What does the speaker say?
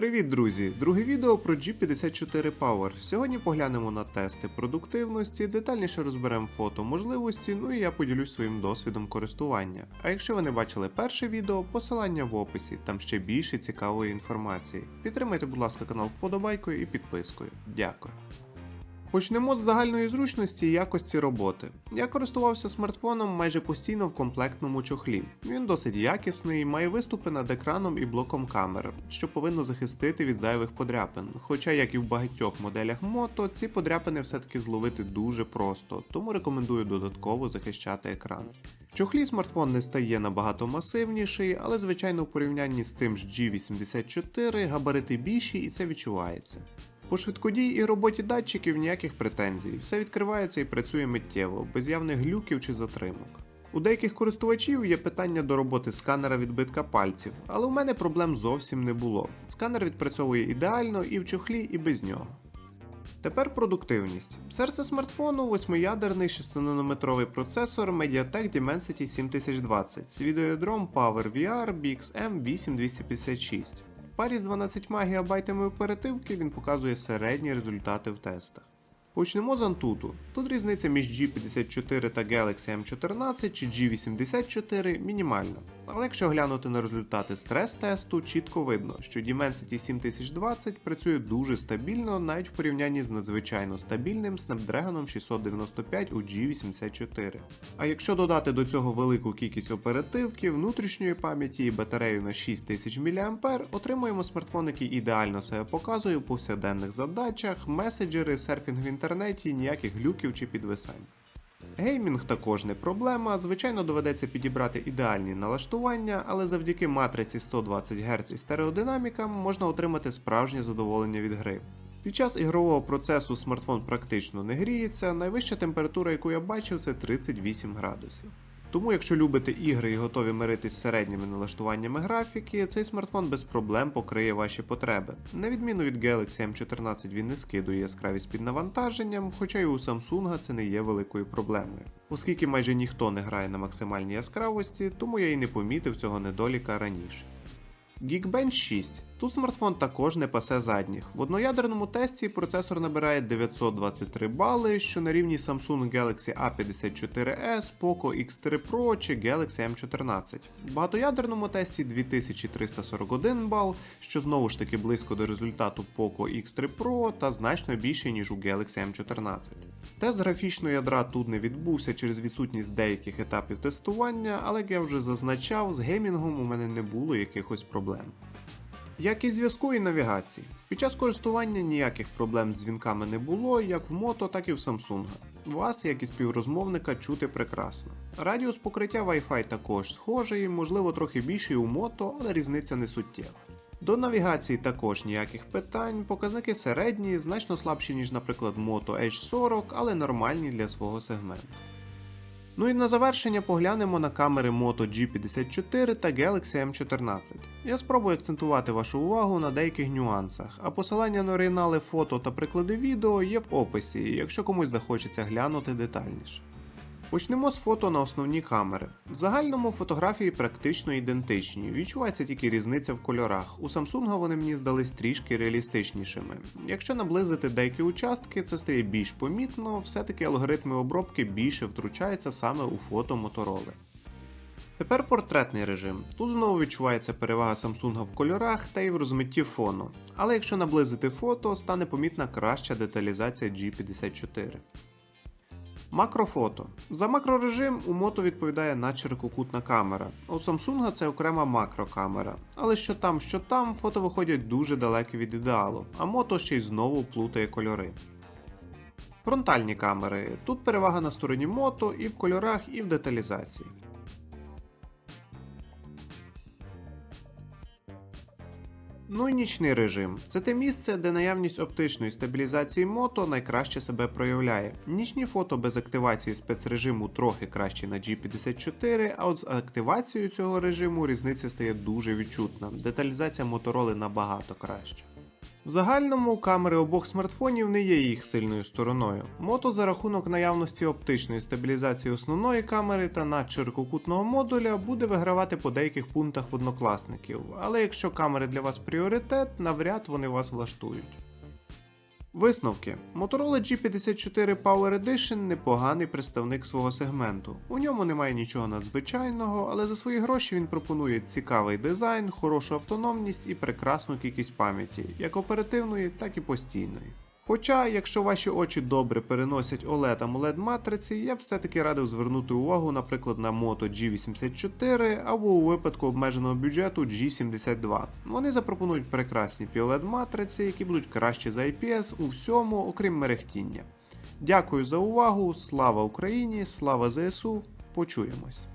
Привіт, друзі! Друге відео про G54 Power. Сьогодні поглянемо на тести продуктивності, детальніше розберемо фото можливості, ну і я поділюсь своїм досвідом користування. А якщо ви не бачили перше відео, посилання в описі, там ще більше цікавої інформації. Підтримайте, будь ласка, канал вподобайкою і підпискою. Дякую. Почнемо з загальної зручності і якості роботи. Я користувався смартфоном майже постійно в комплектному чохлі. Він досить якісний, має виступи над екраном і блоком камер, що повинно захистити від зайвих подряпин. Хоча, як і в багатьох моделях мото, ці подряпини все-таки зловити дуже просто, тому рекомендую додатково захищати екран. В чохлі смартфон не стає набагато масивніший, але звичайно в порівнянні з тим ж G84 габарити більші і це відчувається. По швидкодії і роботі датчиків ніяких претензій, все відкривається і працює миттєво, без явних глюків чи затримок. У деяких користувачів є питання до роботи сканера відбитка пальців, але у мене проблем зовсім не було. Сканер відпрацьовує ідеально і в чохлі, і без нього. Тепер продуктивність. Серце смартфону восьмиядерний 6-нанометровий процесор Mediatek Dimensity 7020 з відеоядром PowerVR BXM 8256. В парі з 12 ГБ оперативки він показує середні результати в тестах. Почнемо з Antutu. Тут різниця між G54 та Galaxy M14 чи G84 мінімальна. Але якщо глянути на результати стрес-тесту, чітко видно, що Dimensity 7020 працює дуже стабільно навіть в порівнянні з надзвичайно стабільним Snapdragon 695 у G84. А якщо додати до цього велику кількість оперативки, внутрішньої пам'яті і батарею на 6000 мАh, отримуємо смартфон, який ідеально себе показує у повсякденних задачах, меседжери, серфінг в інтернеті, ніяких глюків чи підвисань. Геймінг також не проблема, звичайно доведеться підібрати ідеальні налаштування, але завдяки матриці 120 Гц і стереодинамікам можна отримати справжнє задоволення від гри. Під час ігрового процесу смартфон практично не гріється, найвища температура, яку я бачив, це 38 градусів. Тому, якщо любите ігри і готові миритись з середніми налаштуваннями графіки, цей смартфон без проблем покриє ваші потреби. На відміну від Galaxy M14 він не скидує яскравість під навантаженням, хоча і у Samsung це не є великою проблемою. Оскільки майже ніхто не грає на максимальній яскравості, тому я і не помітив цього недоліка раніше. Geekbench 6. Тут смартфон також не пасе задніх. В одноядерному тесті процесор набирає 923 бали, що на рівні Samsung Galaxy A54s, Poco X3 Pro чи Galaxy M14. В багатоядерному тесті 2341 бал, що знову ж таки близько до результату Poco X3 Pro та значно більший, ніж у Galaxy M14. Тест графічного ядра тут не відбувся через відсутність деяких етапів тестування, але як я вже зазначав, з геймінгом у мене не було якихось проблем. Як і зв'язку і навігації. Під час користування ніяких проблем з дзвінками не було, як в мото, так і в Samsung. Вас, як і співрозмовника, чути прекрасно. Радіус покриття Wi-Fi також схожий, можливо трохи більший у мото, але різниця не суттєва. До навігації також ніяких питань, показники середні, значно слабші, ніж, наприклад, Moto H40, але нормальні для свого сегменту. Ну і на завершення поглянемо на камери Moto G54 та Galaxy M14. Я спробую акцентувати вашу увагу на деяких нюансах, а посилання на оригінали фото та приклади відео є в описі, якщо комусь захочеться глянути детальніше. Почнемо з фото на основні камери. В загальному фотографії практично ідентичні, відчувається тільки різниця в кольорах. У Samsung вони мені здались трішки реалістичнішими. Якщо наблизити деякі участки, це стає більш помітно, все-таки алгоритми обробки більше втручаються саме у фото Motorola. Тепер портретний режим. Тут знову відчувається перевага Samsung в кольорах та й в розмитті фону. Але якщо наблизити фото, стане помітна краща деталізація G54. Макрофото. За макрорежим у мото відповідає надширококутна камера. У Samsung це окрема макрокамера. Але що там, що там, фото виходять дуже далекі від ідеалу, а мото ще й знову плутає кольори. Фронтальні камери. Тут перевага на стороні мото і в кольорах, і в деталізації. Ну і нічний режим. Це те місце, де наявність оптичної стабілізації мото найкраще себе проявляє. Нічні фото без активації спецрежиму трохи краще на G54, а от з активацією цього режиму різниця стає дуже відчутна. Деталізація мотороли набагато краща. В загальному камери обох смартфонів не є їх сильною стороною. Мото за рахунок наявності оптичної стабілізації основної камери та надширококутного модуля буде вигравати по деяких пунктах однокласників, але якщо камери для вас пріоритет, навряд вони вас влаштують. Висновки. Motorola G54 Power Edition непоганий представник свого сегменту. У ньому немає нічого надзвичайного, але за свої гроші він пропонує цікавий дизайн, хорошу автономність і прекрасну кількість пам'яті, як оперативної, так і постійної. Хоча, якщо ваші очі добре переносять OLED AMOLED матриці, я все-таки радив звернути увагу, наприклад, на Moto G84 або у випадку обмеженого бюджету G72. Вони запропонують прекрасні POLED матриці, які будуть кращі за IPS у всьому, окрім мерехтіння. Дякую за увагу, слава Україні, слава ЗСУ, почуємось.